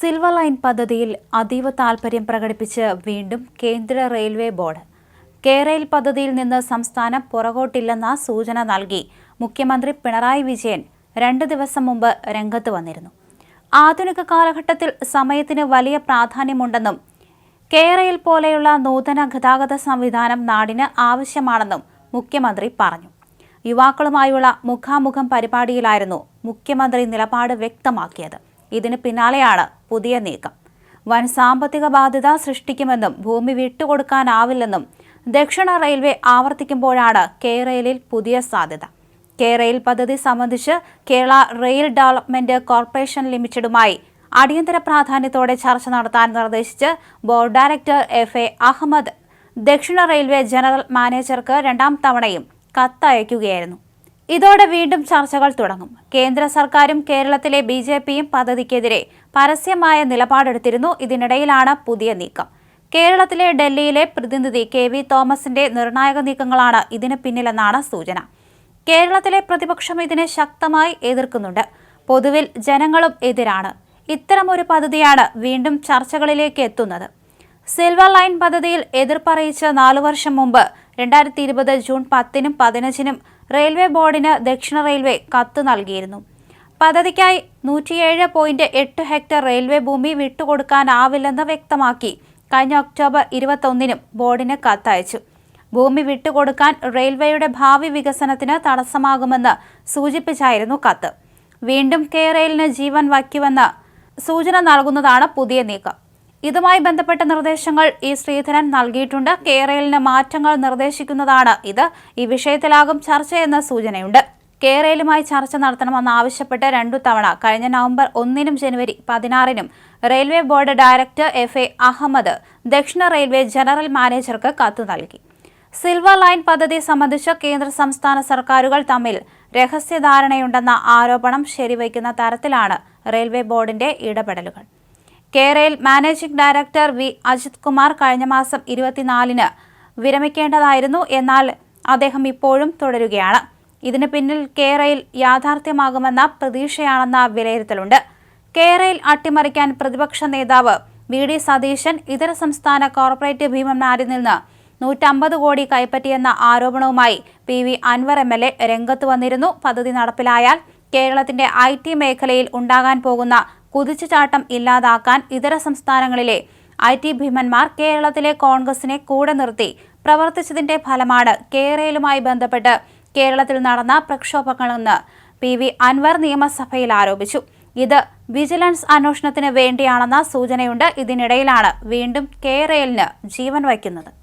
Silver line പദ്ധതിയിൽ അതീവ താൽപര്യം പ്രകടിപ്പിച്ച് വീണ്ടും കേന്ദ്ര റെയിൽവേ ബോർഡ്. കേരയിൽ പദ്ധതിയിൽ നിന്ന് സംസ്ഥാനം പുറകോട്ടില്ലെന്ന സൂചന നൽകി മുഖ്യമന്ത്രി പിണറായി വിജയൻ രണ്ട് ദിവസം മുമ്പ് രംഗത്ത് വന്നിരുന്നു. ആധുനിക കാലഘട്ടത്തിൽ സമയത്തിന് വലിയ പ്രാധാന്യമുണ്ടെന്നും കേരയിൽ പോലെയുള്ള നൂതന ഗതാഗത സംവിധാനം നാടിന് ആവശ്യമാണെന്നും മുഖ്യമന്ത്രി പറഞ്ഞു. യുവാക്കളുമായുള്ള മുഖാമുഖം പരിപാടിയിലായിരുന്നു മുഖ്യമന്ത്രി നിലപാട് വ്യക്തമാക്കിയത്. ഇതിന് പിന്നാലെയാണ് പുതിയ നീക്കം. വൻ സാമ്പത്തിക ബാധ്യത സൃഷ്ടിക്കുമെന്നും ഭൂമി വിട്ടുകൊടുക്കാനാവില്ലെന്നും ദക്ഷിണ റെയിൽവേ ആവർത്തിക്കുമ്പോഴാണ് കേരളയിൽ പുതിയ സാധ്യത. കേരയിൽ പദ്ധതി സംബന്ധിച്ച് കേരള റെയിൽ ഡെവലപ്മെന്റ് കോർപ്പറേഷൻ ലിമിറ്റഡുമായി അടിയന്തര പ്രാധാന്യത്തോടെ ചർച്ച നടത്താൻ നിർദ്ദേശിച്ച് board director F A Ahmed ദക്ഷിണ റെയിൽവേ ജനറൽ മാനേജർക്ക് രണ്ടാം തവണയും കത്തയക്കുകയായിരുന്നു. ഇതോടെ വീണ്ടും ചർച്ചകൾ തുടങ്ങും. കേന്ദ്ര സർക്കാരും കേരളത്തിലെ ബി ജെ പിയും പദ്ധതിക്കെതിരെ പരസ്യമായ നിലപാടെടുത്തിരുന്നു. ഇതിനിടയിലാണ് പുതിയ നീക്കം. കേരളത്തിലെ ഡൽഹിയിലെ പ്രതിനിധി കെ വി തോമസിന്റെ നിർണായക നീക്കങ്ങളാണ് ഇതിന് പിന്നിലെന്നാണ് സൂചന. കേരളത്തിലെ പ്രതിപക്ഷം ഇതിനെ ശക്തമായി എതിർക്കുന്നുണ്ട്. പൊതുവിൽ ജനങ്ങളും എതിരാണ്. ഇത്തരമൊരു പദ്ധതിയാണ് വീണ്ടും ചർച്ചകളിലേക്ക് എത്തുന്നത്. സിൽവർ ലൈൻ പദ്ധതിയിൽ എതിർപ്പറിയിച്ച് നാലു വർഷം മുമ്പ് രണ്ടായിരത്തി ഇരുപത് ജൂൺ പത്തിനും പതിനഞ്ചിനും റെയിൽവേ ബോർഡിന് ദക്ഷിണ റെയിൽവേ കത്ത് നൽകിയിരുന്നു. പദ്ധതിക്കായി നൂറ്റിയേഴ് പോയിന്റ് എട്ട് ഹെക്ടർ റെയിൽവേ ഭൂമി വിട്ടുകൊടുക്കാനാവില്ലെന്ന് വ്യക്തമാക്കി കഴിഞ്ഞ ഒക്ടോബർ ഇരുപത്തൊന്നിനും ബോർഡിന് കത്തയച്ചു. ഭൂമി വിട്ടുകൊടുക്കാൻ റെയിൽവേയുടെ ഭാവി വികസനത്തിന് തടസ്സമാകുമെന്ന് സൂചിപ്പിച്ചായിരുന്നു കത്ത്. വീണ്ടും കെ റെയിലിന് ജീവൻ വയ്ക്കുമെന്ന് സൂചന നൽകുന്നതാണ് പുതിയ നീക്കം. ഇതുമായി ബന്ധപ്പെട്ട നിർദ്ദേശങ്ങൾ ഇ ശ്രീധരൻ നൽകിയിട്ടുണ്ട്. കേരളിന് മാറ്റങ്ങൾ നിർദ്ദേശിക്കുന്നതാണ് ഇത്. ഈ വിഷയത്തിലാകും ചർച്ചയെന്ന സൂചനയുണ്ട്. കേരളയുമായി ചർച്ച നടത്തണമെന്നാവശ്യപ്പെട്ട് രണ്ടു തവണ കഴിഞ്ഞ നവംബർ ഒന്നിനും ജനുവരി പതിനാറിനും railway board director F A Ahmed ദക്ഷിണ റെയിൽവേ ജനറൽ മാനേജർക്ക് കത്ത് നൽകി. സിൽവർ ലൈൻ പദ്ധതി സംബന്ധിച്ച് കേന്ദ്ര സംസ്ഥാന സർക്കാരുകൾ തമ്മിൽ രഹസ്യധാരണയുണ്ടെന്ന ആരോപണം ശരിവയ്ക്കുന്ന തരത്തിലാണ് റെയിൽവേ ബോർഡിന്റെ ഇടപെടലുകൾ. കേരയിൽ managing director V. Ajith Kumar കഴിഞ്ഞ മാസം ഇരുപത്തിനാലിന് വിരമിക്കേണ്ടതായിരുന്നു. എന്നാൽ അദ്ദേഹം ഇപ്പോഴും തുടരുകയാണ്. ഇതിന് പിന്നിൽ കേരയിൽ യാഥാർത്ഥ്യമാകുമെന്ന പ്രതീക്ഷയാണെന്ന വിലയിരുത്തലുണ്ട്. കേരയിൽ അട്ടിമറിക്കാൻ പ്രതിപക്ഷ നേതാവ് വി. ഡി. സതീശൻ ഇതര സംസ്ഥാന കോർപ്പറേറ്റ് ഭീമന്മാരിൽ നിന്ന് നൂറ്റമ്പത് കോടി കൈപ്പറ്റിയെന്ന ആരോപണവുമായി P. V. Anvar M. L. A രംഗത്ത് വന്നിരുന്നു. പദ്ധതി നടപ്പിലായാൽ കേരളത്തിന്റെ ഐ. ടി മേഖലയിൽ ഉണ്ടാകാൻ പോകുന്ന കുതിച്ചുചാട്ടം ഇല്ലാതാക്കാൻ ഇതര സംസ്ഥാനങ്ങളിലെ ഐ ടി ഭീമന്മാർ കേരളത്തിലെ കോൺഗ്രസിനെ കൂടെ നിർത്തി. പ്രവർത്തിച്ചതിന്റെ ഫലമാണ് കേരളയിലുമായി ബന്ധപ്പെട്ട് കേരളത്തിൽ നടന്ന പ്രക്ഷോഭങ്ങളെന്ന് പി വി അൻവർ നിയമസഭയിൽ ആരോപിച്ചു. ഇത് വിജിലൻസ് അന്വേഷണത്തിന് വേണ്ടിയാണെന്ന സൂചനയുണ്ട്. ഇതിനിടയിലാണ് വീണ്ടും കേരളിന് ജീവൻ വയ്ക്കുന്നത്.